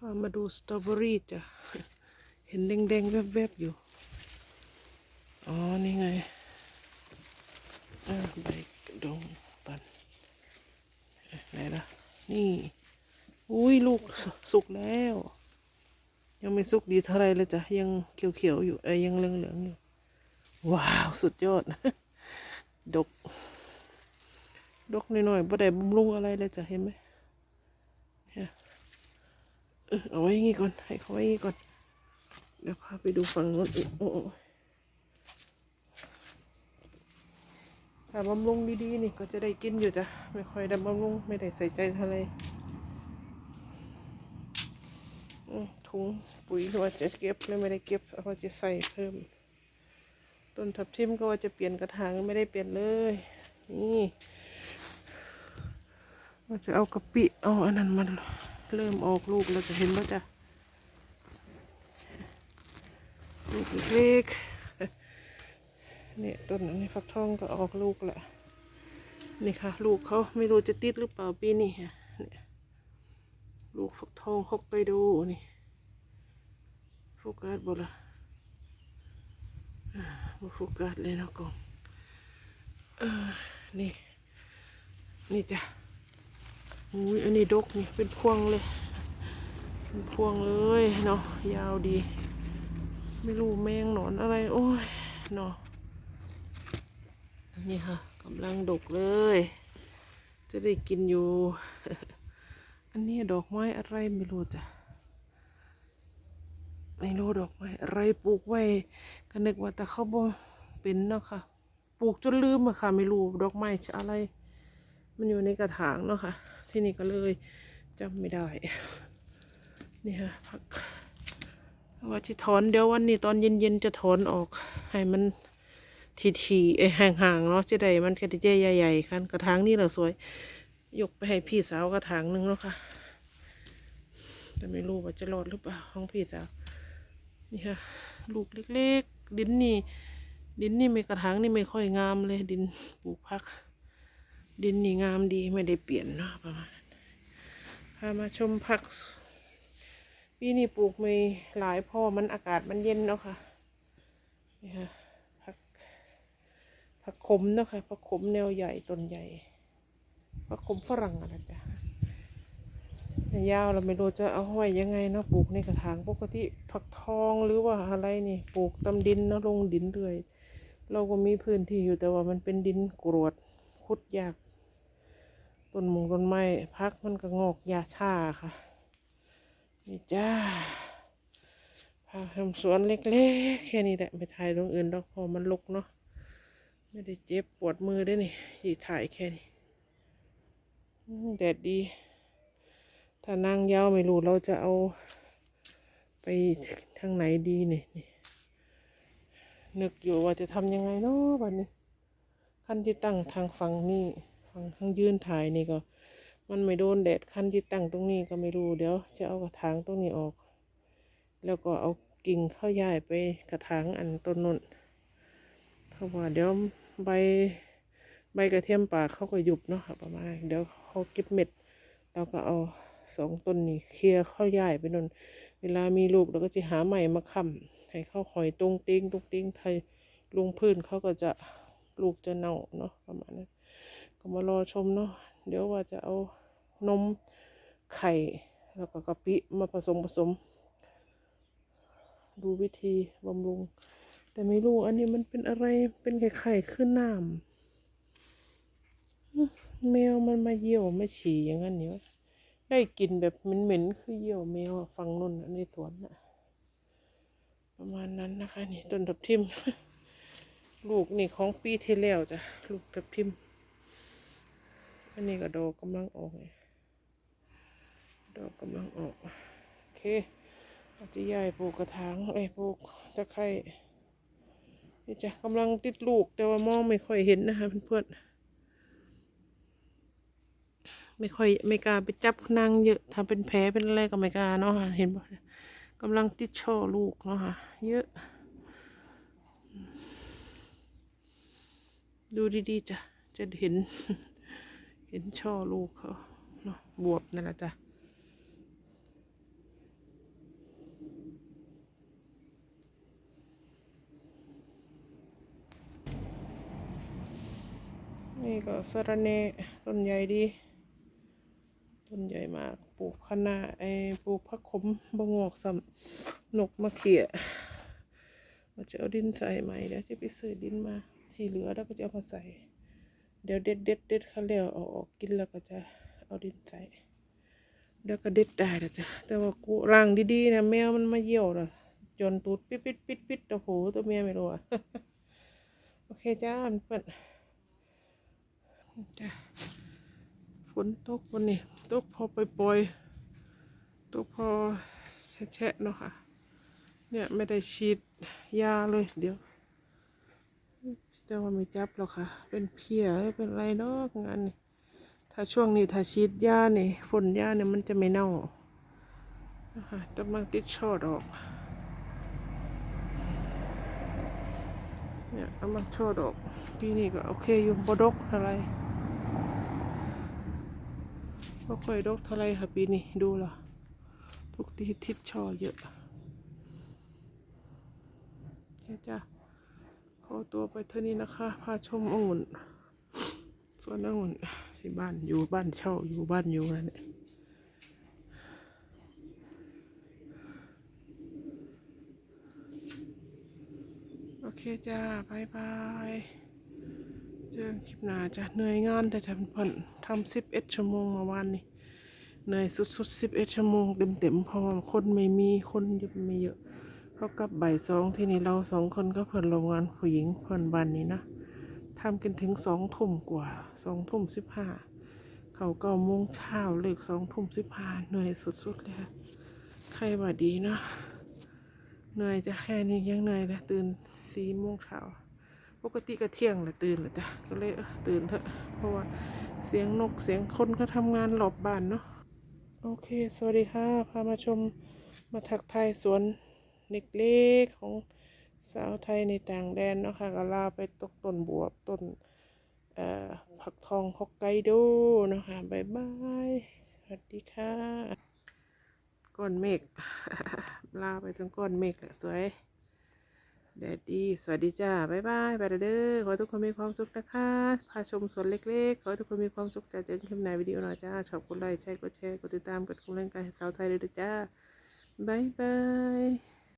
พามาดูสตรอเบอรี่จ้ะ เห็นแดงๆ แวบๆ อยู่ อ๋อ นี่ไงอ่าใบดงปันไหนล่ะ นี่ อุ้ยลูกสสุกแล้ว ยังไม่สุกดีเท่าไรเลยจ้ะ ยังเขียวๆ อยู่เอ้ยยังเหลืองๆ อยู่ ว้าว สุดยอด ดก ดกน่อยๆบ่ได้บำรุงอะไรเลยจ้ะ เห็นไหม เออเอาไว้ย่างงี้ก่อน ให้เขาไว้ย่างงี้ก่อน เดี๋ยวพาไปดูฝั่งโน้นอีกโอ้ถ้าบำรุงดีๆนี่ก็จะได้กินอยู่จ้ะ ไม่ค่อยได้บำรุงไม่ได้ใส่ใจเท่าไรถุงปุ๋ยว่าจะเก็บแล้วไม่ได้เก็บเอาว่าจะใส่เพิ่ม ต้นทับทิมก็ว่าจะเปลี่ยนกระถางไม่ได้เปลี่ยนเลย นี่ว่าจะเอากะปิเอาอันนั้นมัน เริ่มออกลูกแล้วจะเห็นว่าจะลูกเล็กๆเนี่ยต้นนี้ฟักทองก็ออกลูกแล้วนี่ค่ะ ลูกเขาไม่รู้จะติดหรือเปล่าปีนี้ค่ะเนี่ยลูกฟักทองฮอกไกโดนี่โฟกัสบ่ละบ่โฟกัสเลยนะกองเนี่นี่จ้ะ อุ้ยอันนี้ดกนี่เป็นพวงเลยเป็นพวงเลยเนาะยาวดี ไม่รู้แมงหนอนอะไร โอ้ยเนาะนี่ค่ะกำลังดกเลย จะได้กินอยู่ อันนี้ดอกไม้อะไรไม่รู้จ้ะไม่รู้ดอกไม้อะไรปลูกไว้ก็นึกว่าแต่เขาบ่เป็นเนาะค่ะปลูกจนลืมอะค่ะ ไม่รู้ดอกไม้อะไร มันอยู่ในกระถางเนาะค่ะ ที่นี่ก็เลยจำไม่ได้นี่ค่ะผักว่าที่ถอนเดี๋ยววันนี้ตอนเย็นๆจะถอนออก ให้มันทีๆไอ้ห่างๆเนาะจะได้มันกระเจใหญ่ๆกันกระถางนี่แหละสวย ยกไปให้พี่สาวกระถางหนึงเนาะค่ะ แต่ไม่รู้ว่าจะรอดหรือเปล่าของพี่สาวนี่ค่ะ ลูกเล็กๆ ดินนี่ ดินนี่ไม่กระถางนี่ไม่ค่อยงามเลย ดินปลูกพัก ดินนี่งามดีไม่ได้เปลี่ยนเนาะประมาณนั้นพามาชมผักปีนี้ปลูกไม่หลายเพ่อมันอากาศมันเย็นเนาะค่ะนี่ค่ะผักผักขมเนาะค่ะผักขมแนวใหญ่ต้นใหญ่ผักขมฝรั่งอะไรจ้ะยาวเราไม่รู้จะเอาไว้ยังไงเนาะปลูกในกระถางปกติผักทองหรือว่าอะไรนี่ปลูกตำดินเนาะลงดินเรื่อย เราก็มีพื้นที่อยู่แต่ว่ามันเป็นดินกรวดขุดยาก ต้นมงต้นไม้พักมันก็งอกยาชาค่ะ นี่จ้าพาทำสวนเล็กๆ แค่นี้แหละ ไม่ถ่ายตรงอื่นดอกพอมันลุกเนาะไม่ได้เจ็บปวดมือด้วยนี่ที่ถ่ายแค่นี้แดดดี ถ้านั่งยาวไม่รู้เราจะเอา ไปทางไหนดีเนี่ยนี่นึกอยู่ว่าจะทำยังไงเนาะวันนี้ ขั้นที่ตั้งทางฝั่งนี้ ฝั่งทางยื่นถ่ายนี่ก็ มันไม่โดนแดดขั้นที่ตั้งตรงนี้ก็ไม่รู้เดี๋ยว จะเอากระถางตรงนี้ออก แล้วก็เอากิ่งเข้าย้ายไปกระถางอันต้นนนเพราะว่าเดี๋ยวใบใบกระเทียมป่าเขาก็หยุบเนาะค่ะประมาณเดี๋ยวเขาเก็บเม็ดเราก็เอาสองต้นนี้เคลียร์เข้าย่ายไปนนเวลามีลูกเราก็จะหาใหม่มาค้ำให้เข้าหอยตรงติ้งตรงติ้งไทยลงพื้นเขาก็จะลูกจะเน่าเนาะประมาณนั้น ก็มารอชมเนาะเดี๋ยวว่าจะเอานมไข่แล้วก็กะปิมาผสมผสม ดูวิธีบำรุง แต่ไม่รู้อันนี้มันเป็นอะไรเป็นไข่ไข่ขึ้นน้ำแมวมันมาเยี่ยวมาฉี่อย่างนั้นเนี่ยได้กลินแบบเหม็นๆคือเยี่ยวแมวฟังนุ่นในสวนน่ะประมาณนั้นนะคะ นี่ต้นทับทิม ลูกนี่ของปีที่แล้วจ้ะลูกทับทิม อันนี้ก็ดอกกำลังออกไงดอกกำลังออก โอเคอาจจะย้ายปลูกกระถางไอ้ยปลูกตะไคร้นี่จ้ะกำลังติดลูกแต่ว่ามองไม่ค่อยเห็นนะคะเพื่อนๆไม่ค่อยไม่กล้าไปจับนางเยอะทำเป็นแผลเป็นอะไรก็ไม่กล้าเนาะเห็นบ่กำลังติดช่อลูกเนาะค่ะ เยอะ ดูดีๆจ้ะจะเห็น เห็นช่อลูกเขาเนาะบวบนั่นแหละจ้ะนี่ก็สระเนต้นใหญ่ดี ต้นใหญ่มาก ปลูกคณะไอปลูกผักขมบงอกสำนกมะเขี่ยมาจะเอาดินใส่ใหม่เดี๋ยวจะไปซื้อดินมา ที่เหลือแล้วก็จะเอามาใส่ เดี๋ยวเด็ดเด็ดเด็ดเขาแล้วเอาออกกินแล้วก็จะเอาดินใส่เดี๋ยวก็เด็ดได้แล้วจ้ะแต่ว่ากูร่างดีๆนะแมวมันมาเยี่ยวนะจนตูดปิดปิดปิดปิดโอ้โหตัวเมียไม่รู้อะโอเคจ้ามันเปิดจ้ะฝนตกวันนี้ตกพอปล่อยๆตกพอแฉะเนาะค่ะ เนี่ยไม่ได้ฉีดยาเลยเดี๋ยว เจะว่าไม่จับหรอกค่ะ เป็นเพียเป็นอะไรเนาะงานนี้ถ้าช่วงนี้ถ้าฉีดยาเนี่ยฝนยาเนี่ยมันจะไม่เน่านะคะกำลังติดช่อดอกเนี่ยกำลังช่อดอกปีนี้ก็โอเคอยู่บดกเท่าไรบ่ค่อยดกเท่าไรค่ะปีนี้ดูและทุกทีทิศช่อเยอะเนี่ยจ้ะ ตัวไปเท่านี้นะคะพาชมองุ่นส่วนองุ่นที่บ้านอยู่บ้านเช่าอยู่บ้านอยู่นั่นแหละโอเคจ้าบายบายเจอคลิปหน้าจ้ะเหนื่อยงานแต่ทำผ่อนทำสิบเอ็ดชั่วโมงมื่อวานนี้เหนื่อยสุดๆสิบเอ็ดชั่วโมงเต็มๆเพราะว่าคนไม่มีคนจะไม่เยอะ เขากับใบสองที่นี่เราสองคนก็เพิ่นโรงงานผู้หญิงเพิ่นบ้านนี้นะทำกันถึงสองทุ่มกว่าสองทุ่มสิบห้าเขาก้าโมงเช้าเลิกสองทุ่มสิบห้าเหนื่อยสุดๆเลยใครว่าดีเนาะเหนื่อยจะแค่นี้ยังเหนื่อยเลยตื่นสี่โมงเช้าปกติก็เที่ยงแหละตื่นแหละจ้ะก็เลยตื่นเถอะเพราะว่าเสียงนกเสียงคนก็ทำงานหลบบ้านเนาะโอเค สวัสดีค่ะ พามาชมมาทักทายสวน เล็กๆของสาวไทยในต่างแดนเนาะค่ะก็ลาไปตกต้นบวบต้นผักทองฮอกไกโดเนาะคะบ๊ายบาย สวัสดีค่ะ ก้อนเมฆลาไปถึงก้อนเมฆแหละสวยแดดดี สวัสดีจ้าบ๊ายบายไปเด้อขอทุกคนมีความสุขนะคะ พาชมสวนเล็กๆ ขอทุกคนมีความสุขจ้าเจอกันคลิปในวิดีโอหน่อยจ้า ชอบกดไลค์ ใช่กดแชร์ กดติดตาม กดกดเล่นกันสาวไทยเลยด้อจ้าบ๊ายบาย